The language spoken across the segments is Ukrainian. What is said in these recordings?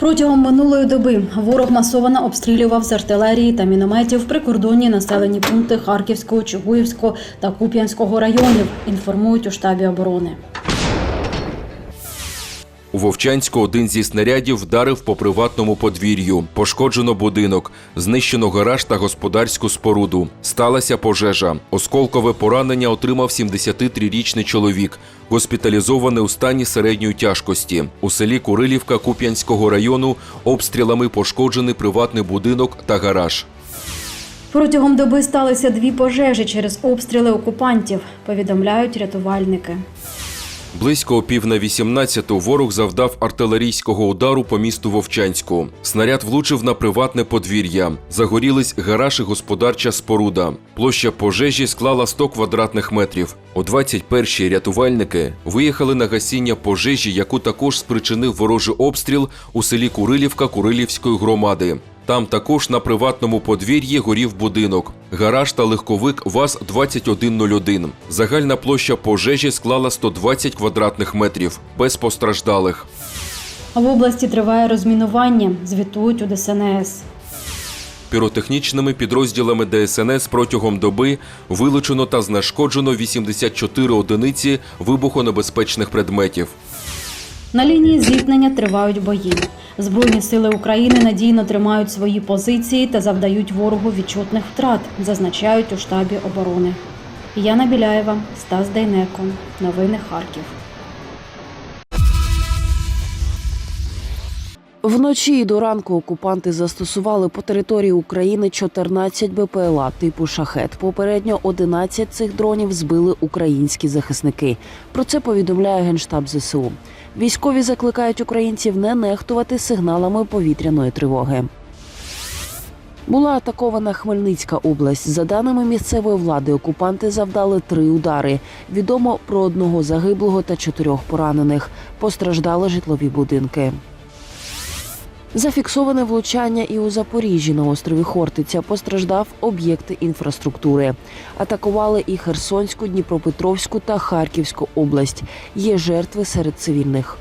Протягом минулої доби ворог масово обстрілював з артилерії та мінометів прикордонні населені пункти Харківського, Чугуївського та Куп'янського районів. Інформують у штабі оборони. У Вовчанську один зі снарядів вдарив по приватному подвір'ю. Пошкоджено будинок, знищено гараж та господарську споруду. Сталася пожежа. Осколкове поранення отримав 73-річний чоловік, госпіталізований у стані середньої тяжкості. У селі Курилівка Куп'янського району обстрілами пошкоджений приватний будинок та гараж. Протягом доби сталися дві пожежі через обстріли окупантів. Повідомляють рятувальники. Близько о пів на 18 ворог завдав артилерійського удару по місту Вовчанську. Снаряд влучив на приватне подвір'я. Загорілись гараж і господарча споруда. Площа пожежі склала 100 квадратних метрів. О 21-й рятувальники виїхали на гасіння пожежі, яку також спричинив ворожий обстріл у селі Курилівка Курилівської громади. Там також на приватному подвір'ї горів будинок, гараж та легковик ВАЗ-2101. Загальна площа пожежі склала 120 квадратних метрів, без постраждалих. В області триває розмінування. Звітують у ДСНС. Піротехнічними підрозділами ДСНС протягом доби вилучено та знешкоджено 84 одиниці вибухонебезпечних предметів. На лінії зіткнення тривають бої. Збройні сили України надійно тримають свої позиції та завдають ворогу відчутних втрат, зазначають у штабі оборони. Яна Біляєва, Стас Дейнеко. Новини Харків. Вночі і до ранку окупанти застосували по території України 14 БПЛА типу шахет. Попередньо 11 цих дронів збили українські захисники. Про це повідомляє генштаб ЗСУ. Військові закликають українців не нехтувати сигналами повітряної тривоги. Була атакована Хмельницька область. За даними місцевої влади, окупанти завдали три удари. Відомо про одного загиблого та чотирьох поранених. Постраждали житлові будинки. Зафіксоване влучання і у Запоріжжі на острові Хортиця постраждав об'єкти інфраструктури. Атакували і Херсонську, Дніпропетровську та Харківську область. Є жертви серед цивільних.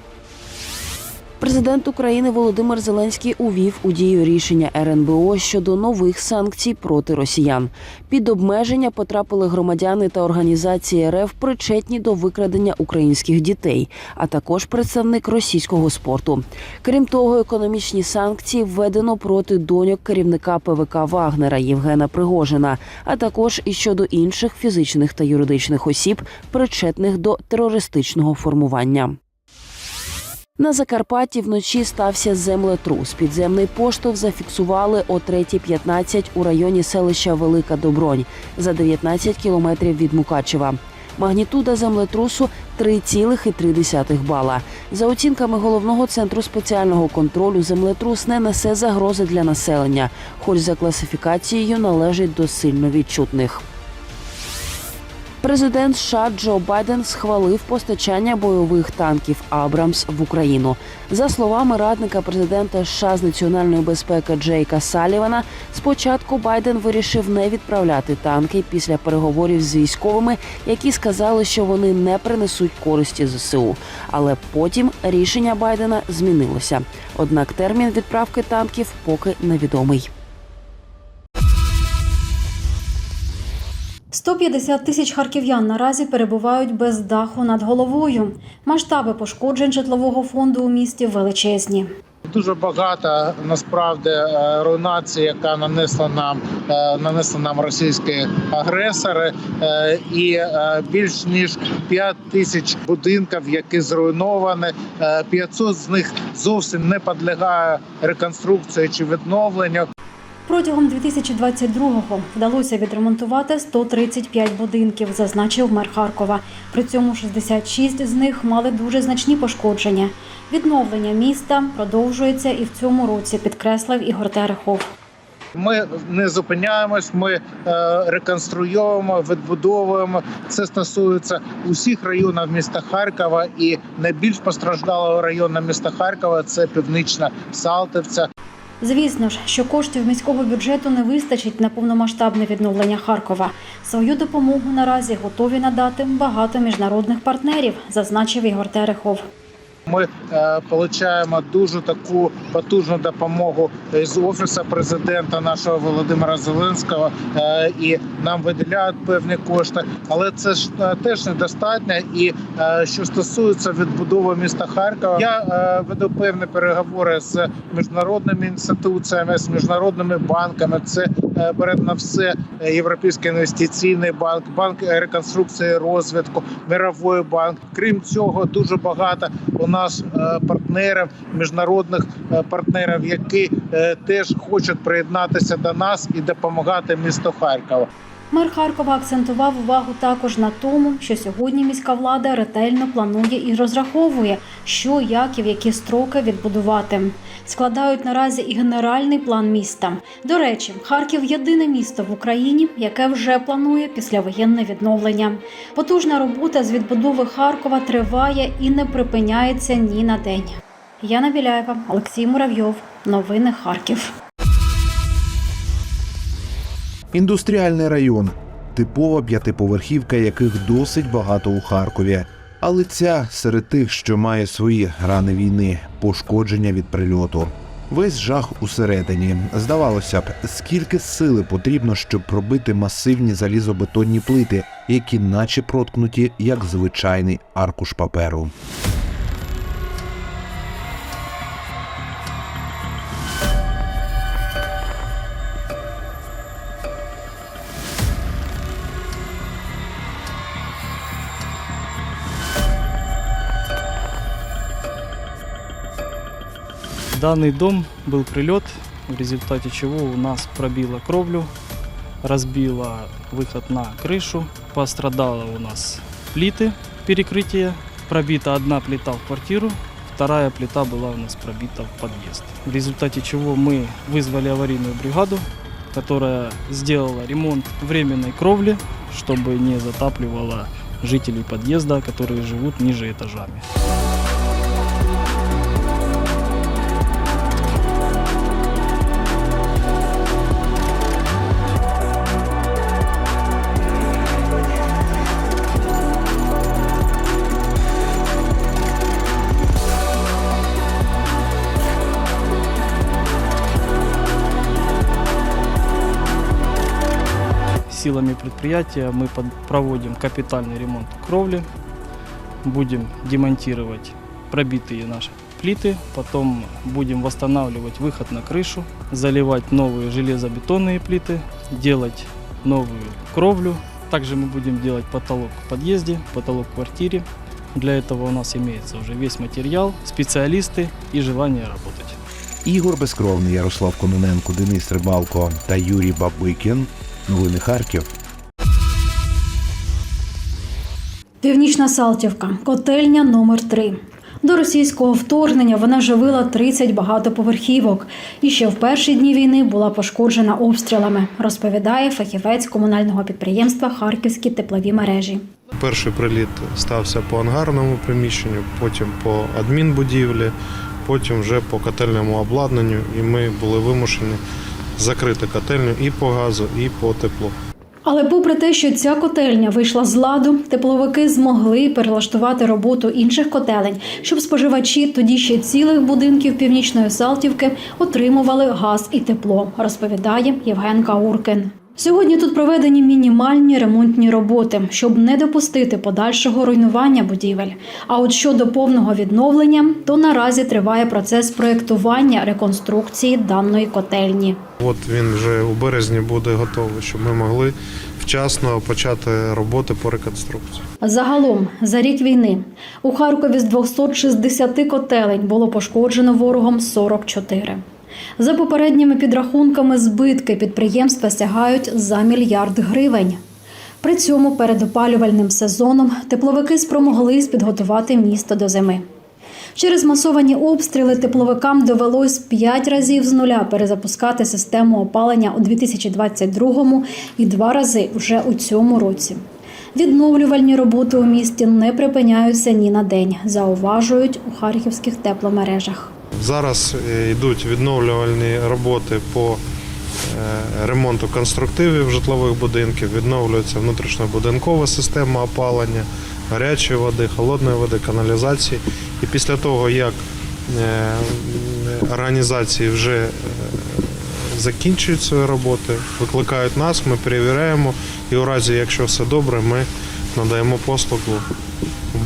Президент України Володимир Зеленський увів у дію рішення РНБО щодо нових санкцій проти росіян. Під обмеження потрапили громадяни та організації РФ, причетні до викрадення українських дітей, а також представник російського спорту. Крім того, економічні санкції введено проти доньок керівника ПВК Вагнера Євгена Пригожина, а також і щодо інших фізичних та юридичних осіб, причетних до терористичного формування. На Закарпатті вночі стався землетрус. Підземний поштовх зафіксували о 3.15 у районі селища Велика Добронь за 19 кілометрів від Мукачева. Магнітуда землетрусу 3,3 бала. За оцінками головного центру спеціального контролю, землетрус не несе загрози для населення, хоч за класифікацією належить до сильно відчутних. Президент США Джо Байден схвалив постачання бойових танків Абрамс в Україну. За словами радника президента США з національної безпеки Джейка Салівана, спочатку Байден вирішив не відправляти танки після переговорів з військовими, які сказали, що вони не принесуть користі ЗСУ. Але потім рішення Байдена змінилося. Однак термін відправки танків поки невідомий. 150 тисяч харків'ян наразі перебувають без даху над головою. Масштаби пошкоджень житлового фонду у місті величезні. Дуже багато насправді е, руйнації, яка нанесла нам е, нанесли нам російські агресори, Е, і більш ніж 5 тисяч будинків, які зруйновані. Е, 500 з них зовсім не підлягає реконструкції чи відновленню. Протягом 2022-го вдалося відремонтувати 135 будинків, зазначив мер Харкова. При цьому 66 з них мали дуже значні пошкодження. Відновлення міста продовжується і в цьому році, підкреслив Ігор Терехов. Ми не зупиняємось, ми е, реконструюємо, відбудовуємо. Це стосується усіх районів міста Харкова, і найбільш постраждалого району міста Харкова це північна Салтівця. Звісно ж, що коштів міського бюджету не вистачить на повномасштабне відновлення Харкова. Свою допомогу наразі готові надати багато міжнародних партнерів, зазначив Ігор Терехов. Ми е, отримуємо дуже таку потужну допомогу з офісу президента нашого Володимира Зеленського, е, і нам виділяють певні кошти, але це ж е, теж недостатньо. І що стосується відбудови міста Харкова, я веду певні переговори з міжнародними інституціями, з міжнародними банками. Це бере на все Європейський інвестиційний банк, банк реконструкції розвитку, мировий банк. Крім цього, дуже багато у нас е, партнерів, міжнародних е, партнерів, які е, теж хочуть приєднатися до нас і допомагати місту Харкова. Мер Харкова акцентував увагу також на тому, що сьогодні міська влада ретельно планує і розраховує, що, як і в які строки відбудувати. Складають наразі і генеральний план міста. До речі, Харків єдине місто в Україні, яке вже планує післявоєнне відновлення. Потужна робота з відбудови Харкова триває і не припиняється ні на день. Яна Біляєва, Олексій Муравйов. Новини Харків. Індустріальний район типова п'ятиповерхівка, яких досить багато у Харкові. Але ця серед тих, що має свої рани війни, пошкодження від прильоту. Весь жах усередині. Здавалося б, скільки сили потрібно, щоб пробити масивні залізобетонні плити, які наче проткнуті як звичайний аркуш паперу. Данный дом был прилет, в результате чего у нас пробило кровлю, разбило выход на крышу, пострадало у нас плиты перекрытия, пробита одна плита в квартиру, вторая плита была у нас пробита в подъезд. В результате чего мы вызвали аварийную бригаду, которая сделала ремонт временной кровли, чтобы не затапливала жителей подъезда, которые живут ниже этажами. Силами предприятия мы под- проводим капитальный ремонт кровли, будем демонтировать пробитые наши плиты, потом будем восстанавливать выход на крышу, заливать новые железобетонные плиты, делать новую кровлю. Также мы будем делать потолок в подъезде, потолок в квартире. Для этого у нас имеется уже весь материал, специалисты и желание работать. Ігор Безкровний, Ярослав Кононенко, Денис Рибалко та Юрій Бабикін. Новини Харків. Північна Салтівка, котельня номер 3 До російського вторгнення вона живила 30 багатоповерхівок і ще в перші дні війни була пошкоджена обстрілами, розповідає фахівець комунального підприємства Харківські теплові мережі. Перший приліт стався по ангарному приміщенню, потім по адмінбудівлі, потім вже по котельному обладнанню, і ми були вимушені закрити котельню і по газу, і по теплу. Але попри те, що ця котельня вийшла з ладу, тепловики змогли перелаштувати роботу інших котелень, щоб споживачі тоді ще цілих будинків північної Салтівки отримували газ і тепло, розповідає Євген Кауркин. Сьогодні тут проведені мінімальні ремонтні роботи, щоб не допустити подальшого руйнування будівель. А от щодо повного відновлення, то наразі триває процес проєктування реконструкції даної котельні. От він вже у березні буде готовий, щоб ми могли вчасно почати роботи по реконструкції. Загалом за рік війни у Харкові з 260 котелень було пошкоджено ворогом 44. За попередніми підрахунками, збитки підприємства сягають за мільярд гривень. При цьому перед опалювальним сезоном тепловики спромоглись підготувати місто до зими. Через масовані обстріли тепловикам довелось п'ять разів з нуля перезапускати систему опалення у 2022 і два рази вже у цьому році. Відновлювальні роботи у місті не припиняються ні на день, зауважують у харківських тепломережах. Зараз е, йдуть відновлювальні роботи по е, ремонту конструктивів житлових будинків, відновлюється внутрішньобудинкова система опалення, гарячої води, холодної води, каналізації. І після того, як е, організації вже закінчують свої роботи, викликають нас, ми перевіряємо, і у разі, якщо все добре, ми надаємо послугу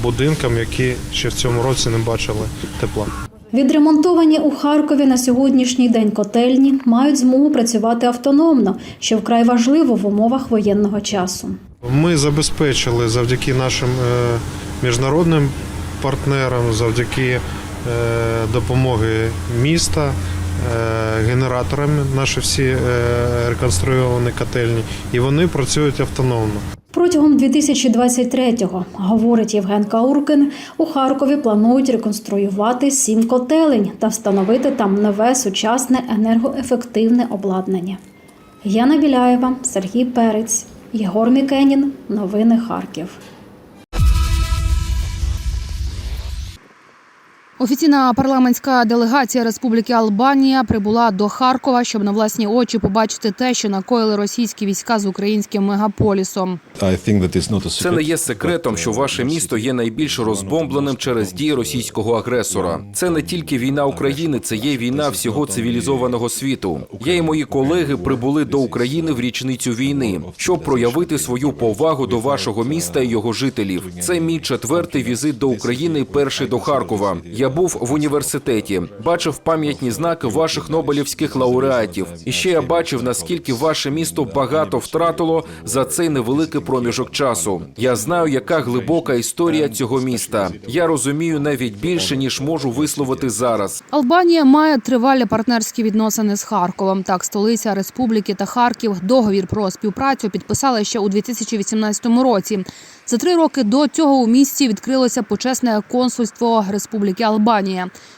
будинкам, які ще в цьому році не бачили тепла. Відремонтовані у Харкові на сьогоднішній день котельні мають змогу працювати автономно, що вкрай важливо в умовах воєнного часу. Ми забезпечили завдяки нашим е, міжнародним партнерам, завдяки е, допомоги міста, е, генераторами наші всі реконструйовані котельні, і вони працюють автономно. Протягом 2023-го, говорить Євген Кауркин, у Харкові планують реконструювати сім котелень та встановити там нове сучасне енергоефективне обладнання. Яна Біляєва, Сергій Перець, Єгор Мікенін. Новини Харків. Офіційна парламентська делегація Республіки Албанія прибула до Харкова, щоб на власні очі побачити те, що накоїли російські війська з українським мегаполісом. Це не є секретом, що ваше місто є найбільш розбомбленим через дії російського агресора. Це не тільки війна України, це є війна всього цивілізованого світу. Я і мої колеги прибули до України в річницю війни, щоб проявити свою повагу до вашого міста і його жителів. Це мій четвертий візит до України, і перший до Харкова. Я був в університеті, бачив пам'ятні знаки ваших нобелівських лауреатів. І ще я бачив, наскільки ваше місто багато втратило за цей невеликий проміжок часу. Я знаю, яка глибока історія цього міста. Я розумію навіть більше ніж можу висловити зараз. Албанія має тривалі партнерські відносини з Харковом. Так, столиця республіки та Харків договір про співпрацю підписали ще у 2018 році. За три роки до цього у місті відкрилося почесне консульство Республіки Албанія,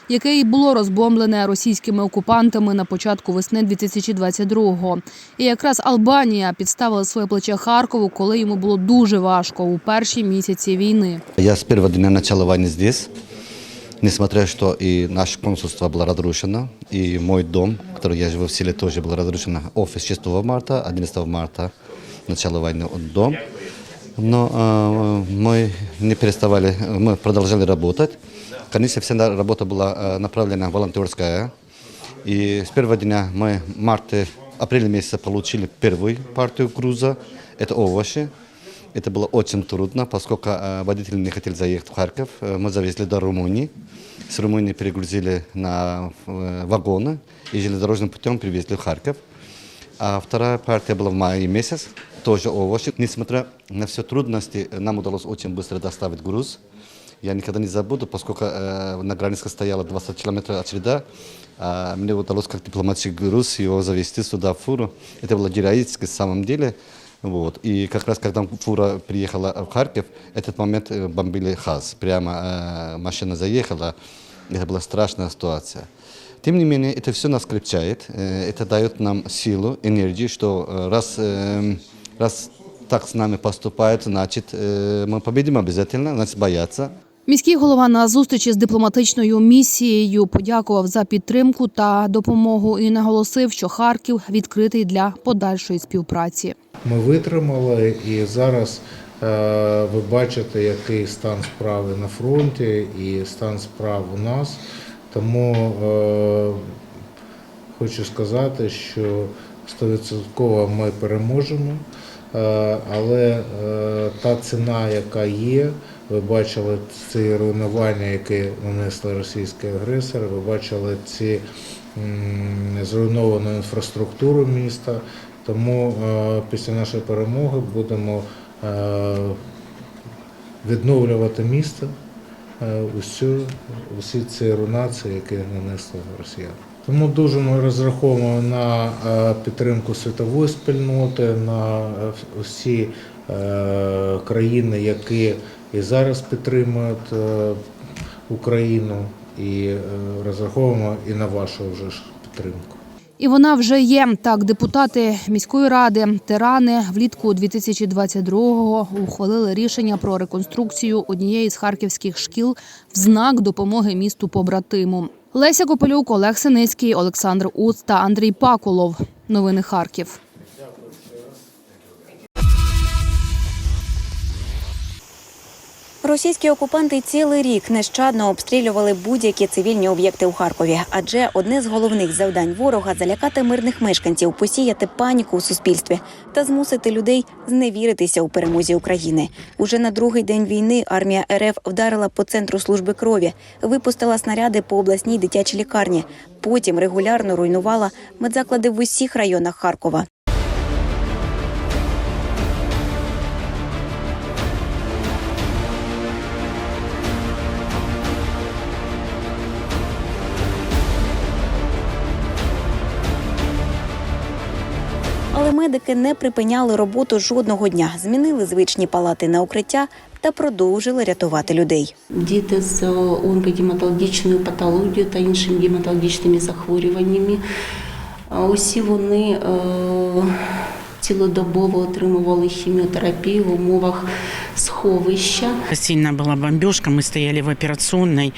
яке і було розбомблене російськими окупантами на початку весни 2022-го. І якраз Албанія підставила своє плече Харкову, коли йому було дуже важко у перші місяці війни. Я с первого дня начала войны здесь, несмотря что и наше консульство было разрушено, и мой дом, в котором я живу в селе, тоже был разрушен. Офис 6 марта, 11 марта, начало войны, он дом. Но э, мы не переставали, мы продолжали работать. Конечно, вся работа была э, направлена волонтерская. И с первого дня мы в марте, апреле месяца получили первую партию груза. Это овощи. Это было очень трудно, поскольку э, водители не хотели заехать в Харьков. Э, Мы завезли до Румынии. С Румынии перегрузили на э, вагоны и железнодорожным путем привезли в Харьков. А вторая партия была в мае месяц, тоже овощи. Несмотря на все трудности, э, нам удалось очень быстро доставить груз. Я никогда не забуду, поскольку э, на границе стояла 20 километров очереда, а мне удалось как дипломатический груз его завести сюда в фуру. Это было героически в самом деле. Вот. И как раз когда фура приехала в Харьков, этот момент э, бомбили ХАЗ. Прямо э, машина заехала. Это была страшная ситуация. Тем не менее, это все нас крепчает, э, это дает нам силу, энергию, что э, раз, э, раз так с нами поступают, значит, э, мы победим обязательно, значит, бояться. Міський голова на зустрічі з дипломатичною місією подякував за підтримку та допомогу і наголосив, що Харків відкритий для подальшої співпраці. Ми витримали і зараз е, ви бачите, який стан справи на фронті і стан справ у нас. Тому е, хочу сказати, що 100% ми переможемо. Е, Але та ціна, яка є, ви бачили ці руйнування, які нанесли російські агресори, ви бачили ці зруйновану інфраструктуру міста. Тому е, після нашої перемоги будемо е, відновлювати місто, е, усю, усі ці руйнації, які нанесли росіяни. Тому дуже ми розраховуємо на підтримку світової спільноти, на усі країни, які і зараз підтримують е, Україну, і е, розраховуємо і на вашу вже ж підтримку. І вона вже є. Так, депутати міської ради тирани влітку 2022-го ухвалили рішення про реконструкцію однієї з харківських шкіл в знак допомоги місту побратиму. Леся Копелюк, Олег Синицький, Олександр Уц та Андрій Пакулов. Новини Харків. Російські окупанти цілий рік нещадно обстрілювали будь-які цивільні об'єкти у Харкові, адже одне з головних завдань ворога залякати мирних мешканців, посіяти паніку у суспільстві та змусити людей зневіритися у перемозі України. Уже на другий день війни армія РФ вдарила по центру служби крові, випустила снаряди по обласній дитячій лікарні. Потім регулярно руйнувала медзаклади в усіх районах Харкова. Медики не припиняли роботу жодного дня, змінили звичні палати на укриття та продовжили рятувати людей. Діти з онкогематологічною патологією та іншими гематологічними захворюваннями. Усі вони е, цілодобово отримували хіміотерапію в умовах сховища. Сильная была бомбежка, мы стояли в операционной,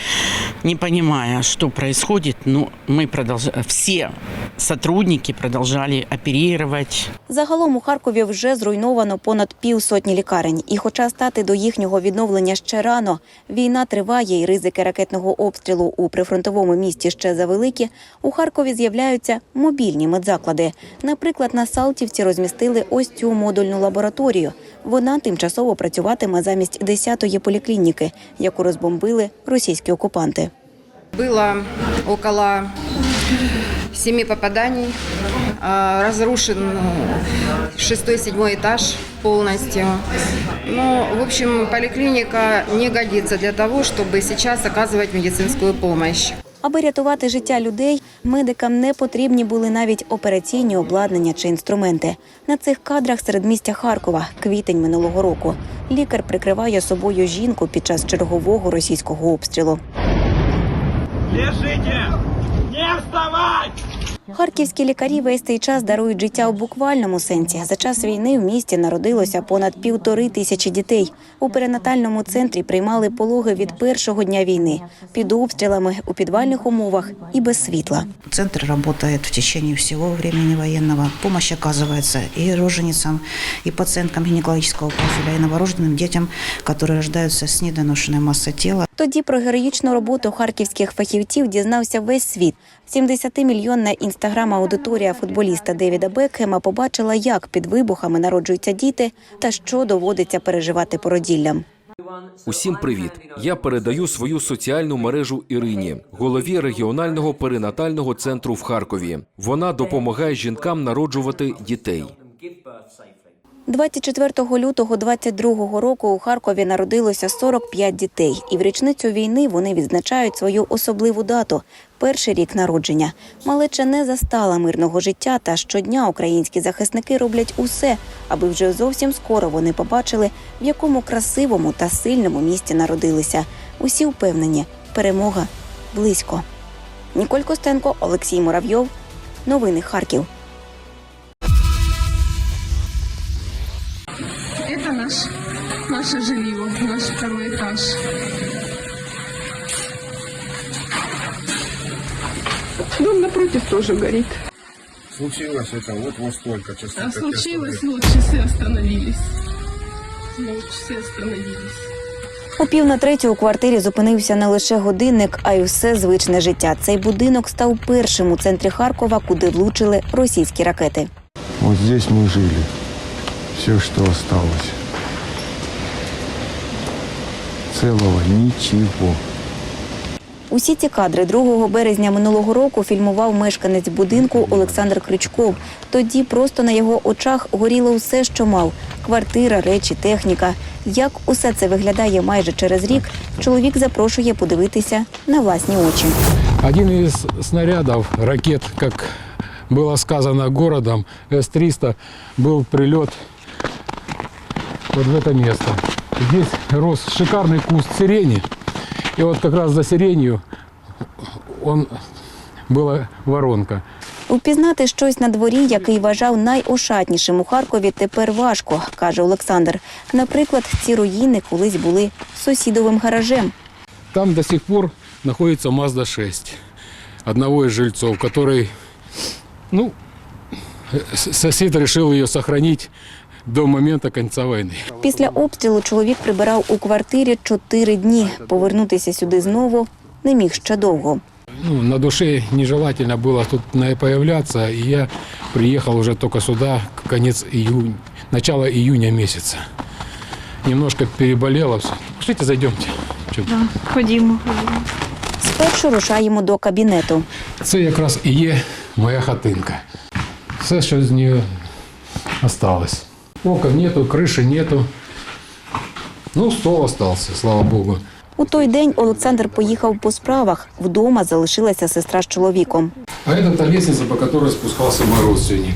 не понимая, что происходит, но мы продолжали, все сотрудники продолжали оперировать. Загалом у Харкові вже зруйновано понад півсотні лікарень. І хоча стати до їхнього відновлення ще рано, війна триває і ризики ракетного обстрілу у прифронтовому місті ще завеликі, у Харкові з'являються мобільні медзаклади. Наприклад, на Салтівці розмістили ось цю модульну лабораторію. Вона тимчасово працюватиме замість 10-ї поліклініки, яку розбомбили російські окупанти. Было около семи попаданий. А, Разрушен шестой-седьмой этаж полностью. Ну, в общем, поликлиника не годится для того, чтобы сейчас оказывать медицинскую помощь. Аби рятувати життя людей, медикам не потрібні були навіть операційні обладнання чи інструменти. На цих кадрах серед містя Харкова квітень минулого року. Лікар прикриває собою жінку під час чергового російського обстрілу. Харківські лікарі весь цей час дарують життя у буквальному сенсі. За час війни в місті народилося понад півтори тисячі дітей. У перинатальному центрі приймали пологи від першого дня війни під обстрілами у підвальних умовах і без світла. Центр работает в течение всего времени военного. Помощь оказывается и роженицам, и пациенткам гинекологического профиля, и новорожденным детям, которые рождаются с недоношенной массой тела. Тоді про героїчну роботу харківських фахівців дізнався весь світ. 70-мільйонна інстаграм-аудиторія футболіста Девіда Бекхема побачила, як під вибухами народжуються діти та що доводиться переживати породіллям. Усім привіт! Я передаю свою соціальну мережу Ірині, голові регіонального перинатального центру в Харкові. Вона допомагає жінкам народжувати дітей. 24 лютого 22 року у Харкові народилося 45 дітей, і в річницю війни вони відзначають свою особливу дату перший рік народження. Малеча не застала мирного життя, та щодня українські захисники роблять усе, аби вже зовсім скоро вони побачили, в якому красивому та сильному місті народилися. Усі впевнені, перемога близько. Ніколь Костенко, Олексій Муравйов. Новини Харків. наше жилье, наш второй этаж. Дом напротив тоже горит. Случилось это вот во сколько часов? А случилось, вот часы остановились. Вот часы остановились. У пів на третю у квартирі зупинився не лише годинник, а й усе звичне життя. Цей будинок став першим у центрі Харкова, куди влучили російські ракети. Вот здесь мы жили. Все, что осталось. Целого ничего. Усі ці кадри 2 березня минулого року фільмував мешканець будинку Олександр Крючков. Тоді просто на його очах горіло усе, що мав: квартира, речі, техніка. Як усе це виглядає майже через рік, чоловік запрошує подивитися на власні очі. Один из снарядов, ракет, как было сказано городом, С-300, был прилет вот в это место. Здесь рос шикарный куст сирени. И вот как раз за сиренью он была воронка. Упізнати щось на дворі, який вважав найошатнішим у Харкові, тепер важко, каже Олександр. Наприклад, ці руїни колись були сусідовим гаражем. Там до сих пор находится Mazda 6 одного из жильцов, который, ну, с- сосед решил ее сохранить до момента конца войны. Після обстрілу чоловік прибирав у квартирі чотири дні. Повернутися сюди знову не міг ще довго. Ну, на душе нежелательно было тут на- появляться, и я приехал уже только сюда, к конец июня, начало июня месяца. Немножко переболело все. Пошлите, зайдемте. Чё- Ходімо, ходімо. Спершу рушаємо до кабінету. Це якраз і є моя хатинка. Все, що з неї осталось. Окон нету, криші нету. Ну, стол остался, слава Богу. У той день Олександр поїхав по справах. Вдома залишилася сестра з чоловіком. А это та лестница, по которой спускался мой родственник.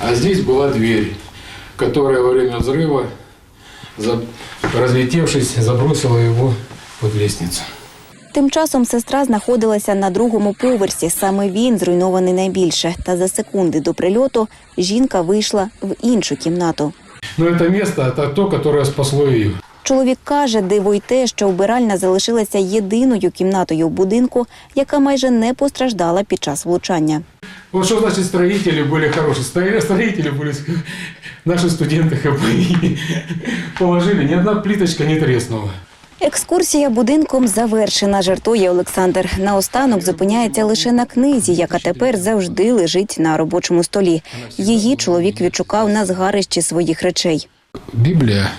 А здесь была дверь, которая во время взрыва, за- разлетевшись, забросила его под лестницу. Тим часом сестра знаходилася на другому поверсі. Саме він зруйнований найбільше. Та за секунди до прильоту жінка вийшла в іншу кімнату. Но это место, это то, которое спасло ее. Чоловік каже, диво й те, що вбиральня залишилася єдиною кімнатою в будинку, яка майже не постраждала під час влучання. Вот что значит строители были хорошие. Строители, строители были наши студенты ХПИ. Положили, ни одна плиточка не треснула. Екскурсія будинком завершена, жартує Олександр. Наостанок зупиняється лише на книзі, яка тепер завжди лежить на робочому столі. Її чоловік відшукав на згарищі своїх речей. Библия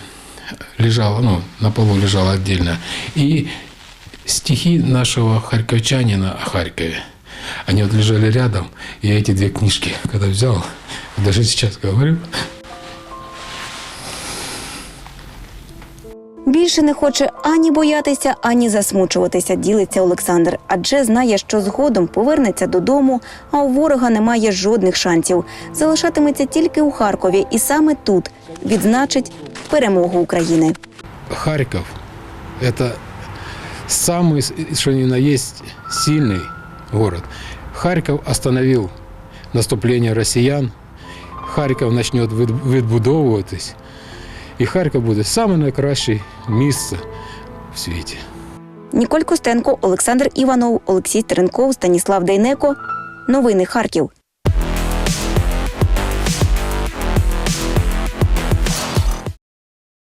лежала, ну, на полу лежала отдельно. И стихи нашего харьковчанина о Харькове. Они вот лежали рядом. Я эти две книжки, когда взял, даже сейчас говорю, Більше не хоче ані боятися, ані засмучуватися, ділиться Олександр, адже знає, що згодом повернеться додому, а у ворога немає жодних шансів. Залишатиметься тільки у Харкові, і саме тут відзначить перемогу України. Харьков – это самый, что ни на есть, сильный город. Харьков остановил наступление россиян. Харьков начнет від- відбудовуватись. І Харків буде саме найкраще місце в світі. Ніколь Костенко, Олександр Іванов, Олексій Теренков, Станіслав Дейнеко. Новини Харків.